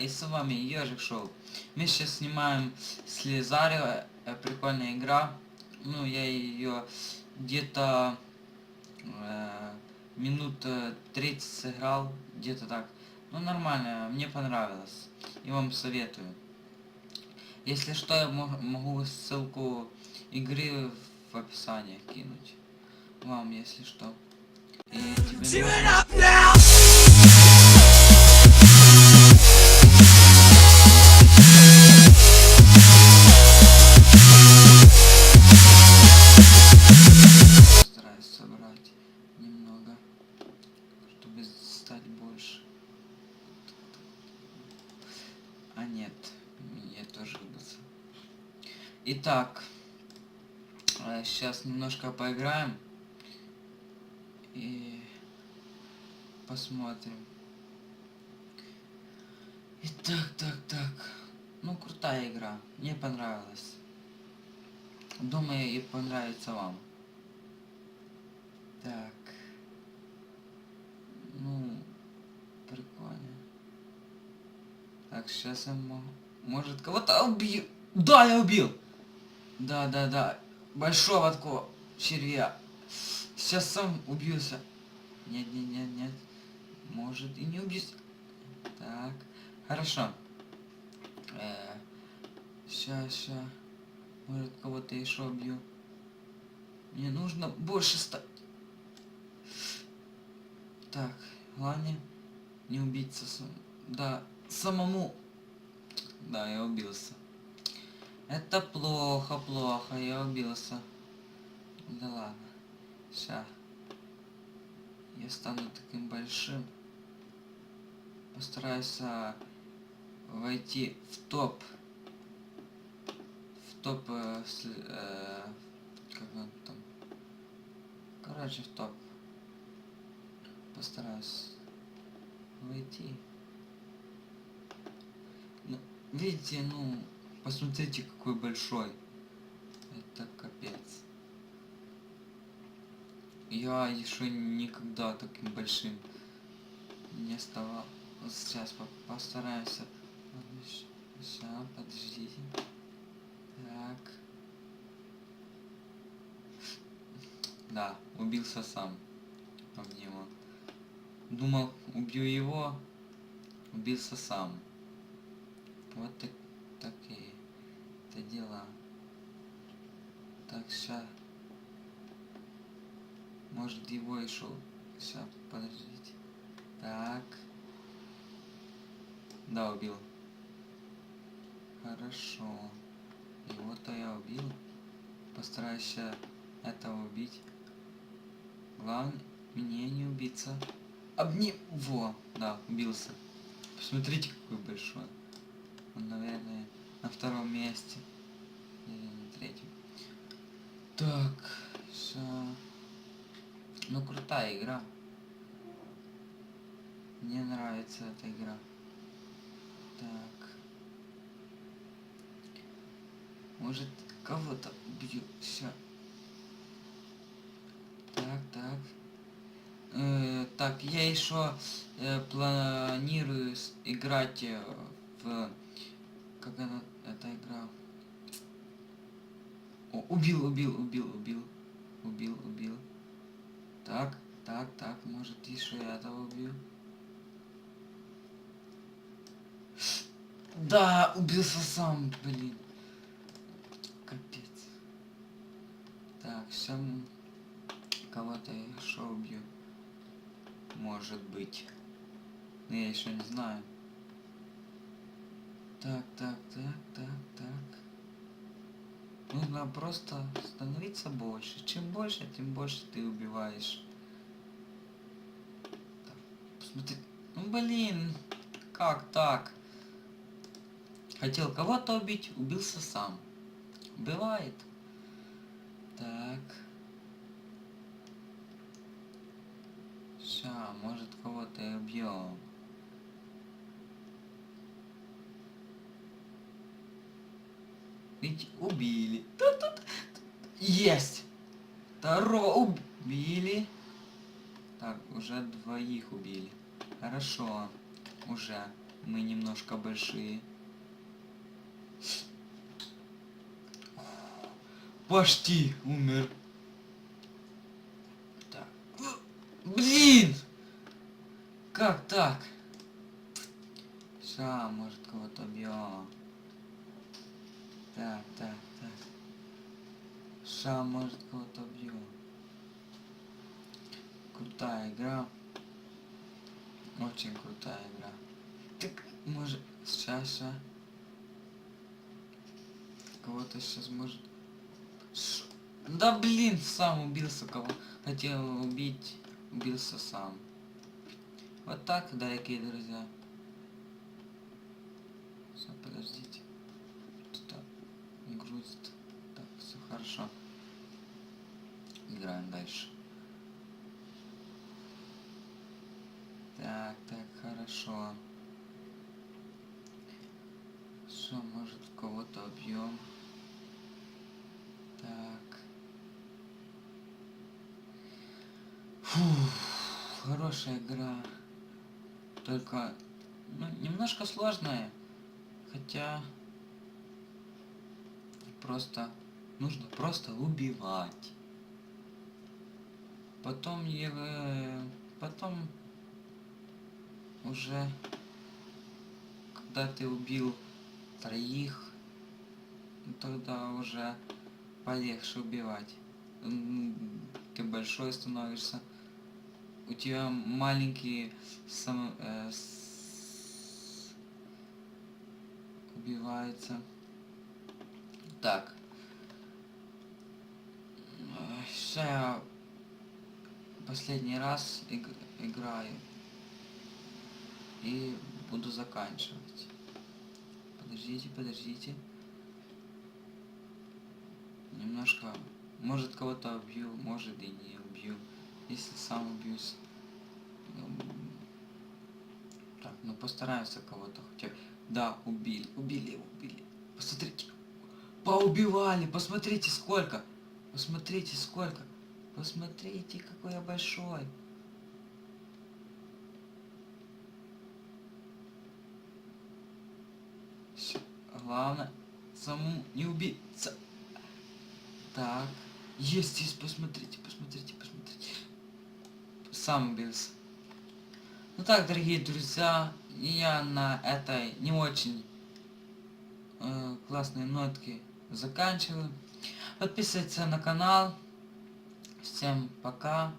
и с вами Ежик Шоу. Мы сейчас снимаем Слезарио, э, прикольная игра. Ну, я ее где-то э, минут э, 30 сыграл, где-то так. Ну, нормально, мне понравилось. И вам советую. Если что, я мо- могу ссылку игры в описании кинуть. Вам, если что. И тебе... Итак, сейчас немножко поиграем и посмотрим. Итак, так, так. Ну, крутая игра. Мне понравилась. Думаю, и понравится вам. Так. Ну, прикольно. Так, сейчас я могу... Может, кого-то убью. Да, я убил! Да, да, да. Большого такого червя. Сейчас сам убьюся. Нет, нет, нет, нет. Может и не убьюсь. Так. Хорошо. Э, ща, ща. Может кого-то еще убью. Мне нужно больше стать. Так, главное не убиться сам. Да, самому. Да, я убился. Это плохо, плохо, я убился. Да ладно. Ща. Я стану таким большим. Постараюсь а, войти в топ. В топ... э, с- э, как он там? Короче, в топ. Постараюсь войти. Ну, видите, ну, посмотрите, какой большой. Это капец. Я еще никогда таким большим не. Вот сейчас по- постараемся. Сейчас, подождите. Так. Да, убился сам. Об. Думал, убью его, убился сам. Вот так, такие это дела. Так, сейчас. Может его еще. Сейчас, подождите. Так. Да, убил. Хорошо. Его-то я убил. Постараюсь ща этого убить. Главное, мне не убиться. Обни... Во, да, убился. Посмотрите, какой большой. Наверное, на втором месте. Или на третьем. Так, ща. Ну, крутая игра. Мне нравится эта игра. Так. Может, кого-то убью. Все. Так, так. Э, так, я еще э, планирую играть э, в... Как она, эта игра? О, убил, убил, убил, убил. Убил, убил. Так, так, так, может еще я этого убью. Да, убился сам, блин. Капец. Так, все кого-то еще убью. Может быть. Но я еще не знаю. Так, так, так, так, так. Нужно просто становиться больше. Чем больше, тем больше ты убиваешь. Так, посмотри. Ну блин, как так? Хотел кого-то убить, убился сам. Бывает. Так. Ща, может кого-то и убьем. Ведь убили. Тут-тут. Есть! Второго убили. Так, уже двоих убили. Хорошо. Уже. Мы немножко большие. Почти умер. Так. Блин! Как так? Ша, может кого-то бьем. Так, так, так. Ша, может кого-то бьем. Крутая игра. Очень крутая игра. Так, может, сейчас, ща. Кого-то сейчас может... Ш- Да блин, сам убился кого. Хотел убить, убился сам. Вот так, дорогие друзья. Всё, подождите. Что-то грузит. Так, все хорошо. Играем дальше. Так, так, хорошо. Что, может, кого-то убьем? Так. Фух, хорошая игра. Только, ну, немножко сложная. Хотя, просто, нужно просто убивать. Потом, е- потом уже, когда ты убил троих, тогда уже полегче убивать. Ты большой становишься. У тебя маленькие сам, э, с- убивается. Так. Я последний раз иг- играю. И буду заканчивать. Подождите, подождите. Немножко... Может кого-то убью, может и не убью. Если сам убьюсь. Так, ну постараемся кого-то хотя... Да, убили, убили, убили. Посмотрите. Поубивали, посмотрите сколько. Посмотрите сколько. Посмотрите, какой я большой. Всё, Главное, саму не убиться. Так. Есть, есть, посмотрите, посмотрите, посмотрите. Сам убился. Ну так, дорогие друзья, я на этой не очень э, классной нотке заканчиваю. Подписывайтесь на канал. Всем пока.